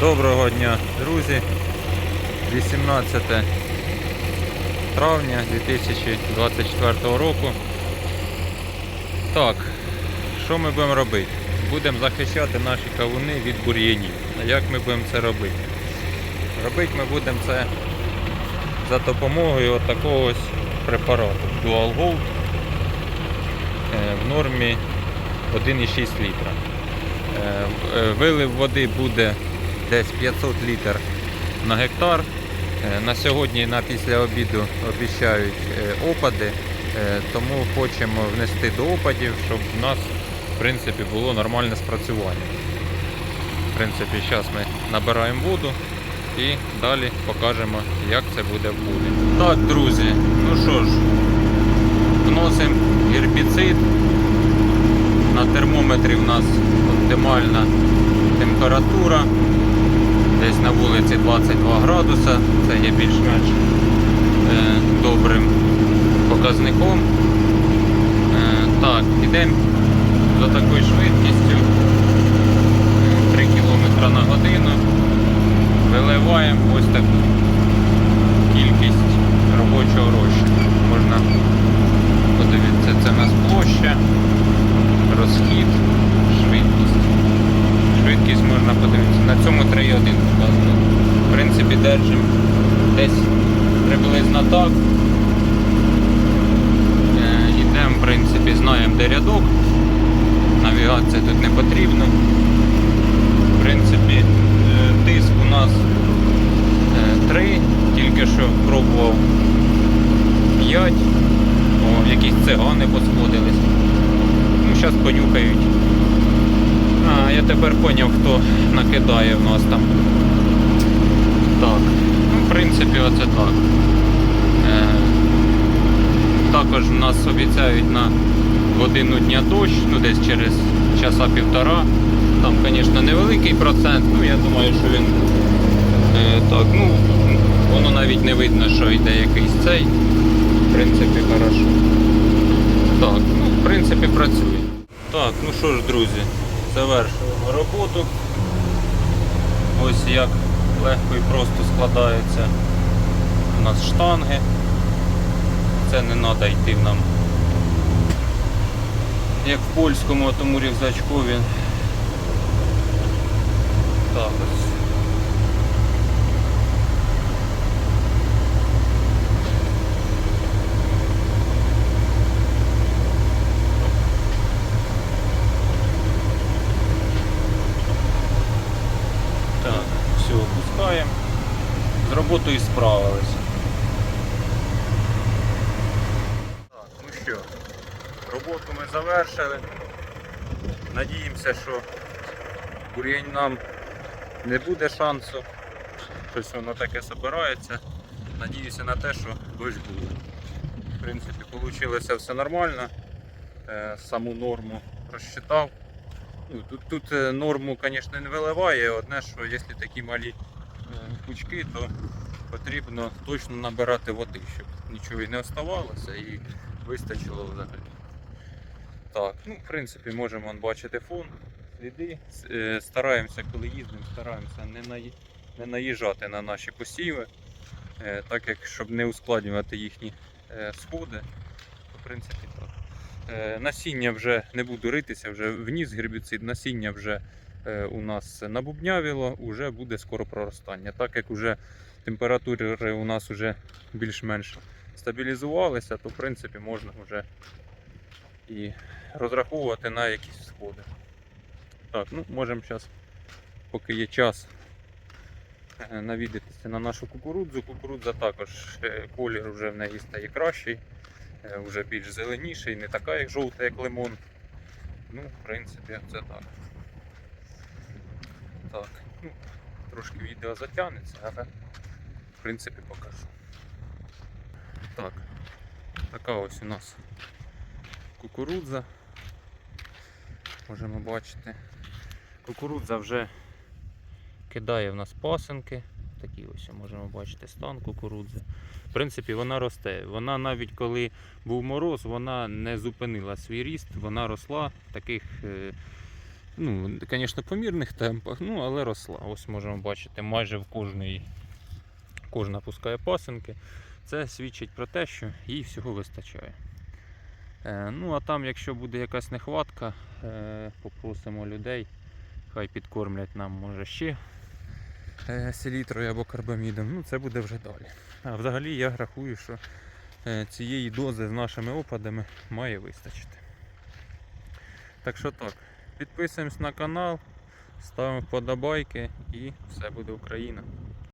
Доброго дня, друзі. 18 травня 2024 року. Так, що ми будемо робити? Будемо захищати наші кавуни від бур'янів. А як ми будемо це робити? Робити ми будемо це за допомогою такого ось препарату Dual Gold е, в нормі 1,6 літра. Е, е, Вилив води буде десь 500 літр на гектар. Е, На сьогодні на після обіду обіцяють е, опади, е, тому хочемо внести до опадів, щоб у нас в принципі було нормальне спрацювання. В принципі, зараз ми набираємо воду і далі покажемо, як це буде в полі. Так, друзі, ну що ж, вносимо гербіцид. На термометрі в нас оптимальна температура. Десь на вулиці 22 градуса. Це є більш-менш е, добрим показником. Е, так, йдемо за такою швидкістю 3 км на годину. Виливаємо ось таку кількість робочого розчину. Можна подивитися, це в нас площа розхід, швидкість. Швидкість можна подивитися. На цьому 3,1 показано. В принципі, держимо десь приблизно так. Е, Йдемо, в принципі, знаємо, де рядок. Навігація тут не потрібна. В принципі, е, тиск у нас 3, тільки що пробував 5. О, якісь цигани посходились. Ну, зараз понюхають. А, я тепер поняв, хто накидає в нас там. Принципі, оце так. Е, також нас обіцяють на годину дня дощ, ну десь через часа півтора. Там, звісно, невеликий процент, ну я думаю, що він е, так, ну, воно навіть не видно, що йде якийсь цей. В принципі, хорошо. Так, ну, в принципі, працює. Так, ну що ж, друзі, завершуємо роботу. Ось як легко і просто складаються у нас штанги. Це не треба йти нам. Як в польському тому рюкзачкові. Так ось. Так, все, опускаємо. З роботою справились. Так, ну що, роботу ми завершили. Надіємося, що бур'янам не буде шансу. Щось воно таке збирається. Надіюся на те, що дощ буде. В принципі, вийшло все нормально. Е, Саму норму розчитав. Ну, тут, тут е, норму, звісно, не виливає. Одне, що якщо такі малі пучки, то потрібно точно набирати води, щоб нічого і не оставалося і вистачило взагалі. Так, ну в принципі можемо бачити фон, сліди. Е, Стараємося, коли їздимо, стараємося не, наї- не наїжджати на наші посіви, е, так як щоб не ускладнювати їхні е, сходи. В принципі так. Насіння вже не буду ритися, вже вніс гербіцид, насіння вже у нас набубнявіло, вже буде скоро проростання. Так як вже температури у нас вже більш-менш стабілізувалися, то в принципі можна вже і розраховувати на якісь сходи. Так, ну можемо зараз, поки є час, е, навідатися на нашу кукурудзу. Кукурудза також е, колір вже в неї стає кращий, е, вже більш зеленіший, не така, як жовта, як лимон. Ну, в принципі, це так. Так, трошки відео затягнеться, але в принципі покажу. Так, така ось у нас кукурудза. Можемо бачити. Кукурудза вже кидає в нас пасинки. Такі ось можемо бачити стан кукурудзи. В принципі, вона росте. Вона навіть коли був мороз, вона не зупинила свій ріст, вона росла таких е, Ну, звісно, по мірних темпах, ну, але росла. Ось можемо бачити, майже в кожній кожна пускає пасинки. Це свідчить про те, що їй всього вистачає. Е, ну, а там, якщо буде якась нехватка, е, попросимо людей, хай підкормлять нам, може, ще е, селітрою або карбамідом. Ну, це буде вже далі. А взагалі я рахую, що е, цієї дози з нашими опадами має вистачити. Так що так, підписуємось на канал, ставимо вподобайки і все буде Україна.